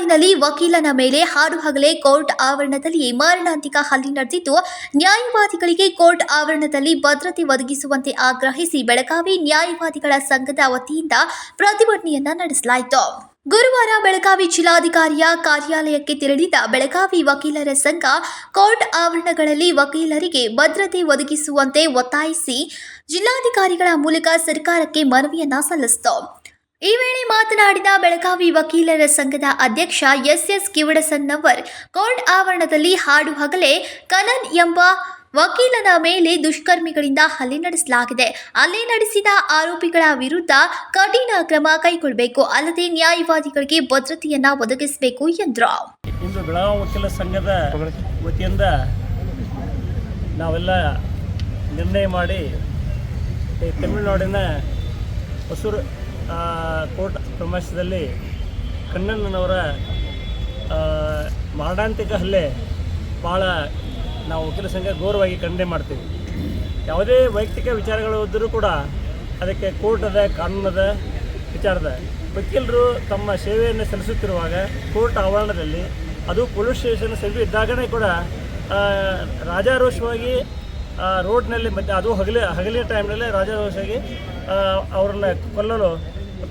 ತಮಿಳುನಾಡಿನಲ್ಲಿ ವಕೀಲನ ಮೇಲೆ ಹಾಡು ಹಗಲೇ ಕೋರ್ಟ್ ಆವರಣದಲ್ಲಿ ಮಾರಣಾಂತಿಕ ಹಲ್ಲೆ ನಡೆದಿದ್ದು, ನ್ಯಾಯವಾದಿಗಳಿಗೆ ಕೋರ್ಟ್ ಆವರಣದಲ್ಲಿ ಭದ್ರತೆ ಒದಗಿಸುವಂತೆ ಆಗ್ರಹಿಸಿ ಬೆಳಗಾವಿ ನ್ಯಾಯವಾದಿಗಳ ಸಂಘದ ವತಿಯಿಂದ ಪ್ರತಿಭಟನೆಯನ್ನ ನಡೆಸಲಾಯಿತು. ಗುರುವಾರ ಬೆಳಗಾವಿ ಜಿಲ್ಲಾಧಿಕಾರಿಯ ಕಾರ್ಯಾಲಯಕ್ಕೆ ತೆರಳಿದ ಬೆಳಗಾವಿ ವಕೀಲರ ಸಂಘ ಕೋರ್ಟ್ ಆವರಣಗಳಲ್ಲಿ ವಕೀಲರಿಗೆ ಭದ್ರತೆ ಒದಗಿಸುವಂತೆ ಒತ್ತಾಯಿಸಿ ಜಿಲ್ಲಾಧಿಕಾರಿಗಳ ಮೂಲಕ ಸರ್ಕಾರಕ್ಕೆ ಮನವಿಯನ್ನ ಸಲ್ಲಿಸಿತು. ಈ ವೇಳೆ ಮಾತನಾಡಿದ ಬೆಳಗಾವಿ ವಕೀಲರ ಸಂಘದ ಅಧ್ಯಕ್ಷ ಎಸ್ ಎಸ್ ಕಿವಡಸನ್ನವರ್ ಕೋರ್ಟ್ ಆವರಣದಲ್ಲಿ ಹಾಡು ಹಗಲೇ ಕನನ್ ಎಂಬ ವಕೀಲನ ಮೇಲೆ ದುಷ್ಕರ್ಮಿಗಳಿಂದ ಹಲ್ಲೆ ನಡೆಸಲಾಗಿದೆ. ಹಲ್ಲೆ ನಡೆಸಿದ ಆರೋಪಿಗಳ ವಿರುದ್ಧ ಕಠಿಣ ಕ್ರಮ ಕೈಗೊಳ್ಳಬೇಕು, ಅಲ್ಲದೆ ನ್ಯಾಯವಾದಿಗಳಿಗೆ ಭದ್ರತೆಯನ್ನ ಒದಗಿಸಬೇಕು ಎಂದರು. ಇಂದು ಬೆಳಗಾವಿ ವಕೀಲ ಸಂಘದ ವತಿಯಿಂದ ನಾವೆಲ್ಲ ನಿರ್ಣಯ ಮಾಡಿ ತಮಿಳುನಾಡಿನ ಹೊಸೂರು ಕೋರ್ಟ್ ಪ್ರಮಾಶದಲ್ಲಿ ಕಣ್ಣಣ್ಣನವರ ಮಾರಣಾಂತಿಕ ಹಲ್ಲೆ ಭಾಳ ನಾವು ವಕೀಲ ಸಂಘ ಗೌರವವಾಗಿ ಖಂಡನೆ ಮಾಡ್ತೀವಿ. ಯಾವುದೇ ವೈಯಕ್ತಿಕ ವಿಚಾರಗಳು ಇದ್ದರೂ ಕೂಡ ಅದಕ್ಕೆ ಕೋರ್ಟ್ ಕಾನೂನದ ವಿಚಾರದ ವಕೀಲರು ತಮ್ಮ ಸೇವೆಯನ್ನು ಸಲ್ಲಿಸುತ್ತಿರುವಾಗ ಕೋರ್ಟ್ ಆವರಣದಲ್ಲಿ ಅದು ಪೊಲೀಸ್ ಸ್ಟೇಷನ್ ಸೇವೆ ಇದ್ದಾಗನೇ ಕೂಡ ರಾಜಾರೋಷವಾಗಿ ರೋಡ್ನಲ್ಲಿ ಮತ್ತು ಅದು ಹಗಲಿ, ಹಗಲಿನ ಟೈಮ್ನಲ್ಲಿ ರಾಜಾರೋಷವಾಗಿ ಅವ್ರನ್ನ ಕೊಲ್ಲಲು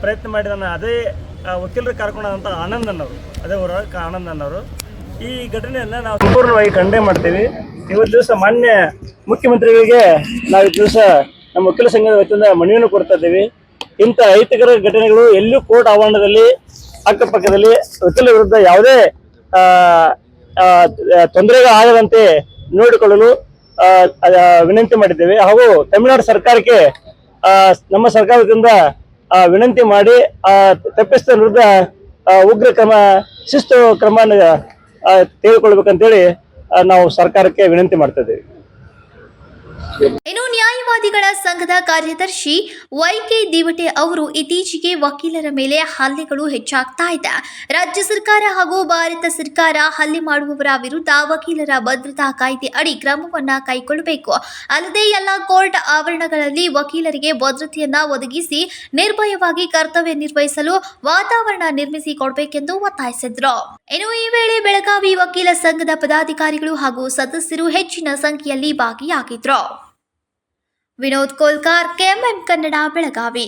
ಪ್ರಯತ್ನ ಮಾಡಿದ ಅದೇ ವಕೀಲರು ಕರ್ಕೊಂಡಂಥ ಆನಂದ್ ಅನ್ನೋರು ಅದೇ ಊರ ಆನಂದ್ ಅನ್ನೋರು ಈ ಘಟನೆಯನ್ನು ನಾವು ಸಂಪೂರ್ಣವಾಗಿ ಖಂಡನೆ ಮಾಡ್ತೀವಿ. ಇವತ್ತು ದಿವಸ ಮಾನ್ಯ ಮುಖ್ಯಮಂತ್ರಿಗಳಿಗೆ ನಾವು ಈ ದಿವಸ ನಮ್ಮ ವಕೀಲ ಸಂಘದ ವತಿಯಿಂದ ಮನವಿಯನ್ನು ಕೊಡ್ತಾ ಇದ್ದೀವಿ. ಇಂಥ ಅಹಿತಕರ ಘಟನೆಗಳು ಎಲ್ಲೂ ಕೋರ್ಟ್ ಆವರಣದಲ್ಲಿ ಅಕ್ಕಪಕ್ಕದಲ್ಲಿ ವಕೀಲ ವಿರುದ್ಧ ಯಾವುದೇ ತೊಂದರೆಗಳು ಆಗದಂತೆ ನೋಡಿಕೊಳ್ಳಲು ವಿನಂತಿ ಮಾಡಿದ್ದೇವೆ. ಹಾಗೂ ತಮಿಳುನಾಡು ಸರ್ಕಾರಕ್ಕೆ ನಮ್ಮ ಸರ್ಕಾರದಿಂದ ವಿನಂತಿ ಮಾಡಿ ಆ, ತಪ್ಪಿಸಿದ ವಿರುದ್ಧ ಉಗ್ರ ಕ್ರಮ ಶಿಸ್ತು ಕ್ರಮ ತೆಗೆದುಕೊಳ್ಬೇಕಂತೇಳಿ ನಾವು ಸರ್ಕಾರಕ್ಕೆ ವಿನಂತಿ ಮಾಡ್ತಾ ಇದ್ದೇವೆ. ನ್ಯಾಯವಾದಿಗಳ ಸಂಘದ ಕಾರ್ಯದರ್ಶಿ ವೈಕೆ ದಿವಟೆ ಅವರು ಇತ್ತೀಚೆಗೆ ವಕೀಲರ ಮೇಲೆ ಹಲ್ಲೆಗಳು ಹೆಚ್ಚಾಗ್ತಾ ಇದೆ. ರಾಜ್ಯ ಸರ್ಕಾರ ಹಾಗೂ ಭಾರತ ಸರ್ಕಾರ ಹಲ್ಲೆ ಮಾಡುವವರ ವಿರುದ್ಧ ವಕೀಲರ ಭದ್ರತಾ ಕಾಯ್ದೆ ಅಡಿ ಕ್ರಮವನ್ನು ಕೈಗೊಳ್ಳಬೇಕು. ಅಲ್ಲದೆ ಎಲ್ಲ ಕೋರ್ಟ್ ಆವರಣಗಳಲ್ಲಿ ವಕೀಲರಿಗೆ ಭದ್ರತೆಯನ್ನ ಒದಗಿಸಿ ನಿರ್ಭಯವಾಗಿ ಕರ್ತವ್ಯ ನಿರ್ವಹಿಸಲು ವಾತಾವರಣ ನಿರ್ಮಿಸಿ ಕೊಡಬೇಕೆಂದು ಒತ್ತಾಯಿಸಿದ್ರು. ಇನ್ನು ಈ ವೇಳೆ ಬೆಳಗಾವಿ ವಕೀಲ ಸಂಘದ ಪದಾಧಿಕಾರಿಗಳು ಹಾಗೂ ಸದಸ್ಯರು ಹೆಚ್ಚಿನ ಸಂಖ್ಯೆಯಲ್ಲಿ ಭಾಗಿಯಾಗಿದ್ರು. ವಿನೋದ್ ಕೋಲ್ಕಾರ್ ಕೆಎಂಎಂ ಕನ್ನಡ ಬೆಳಗಾವಿ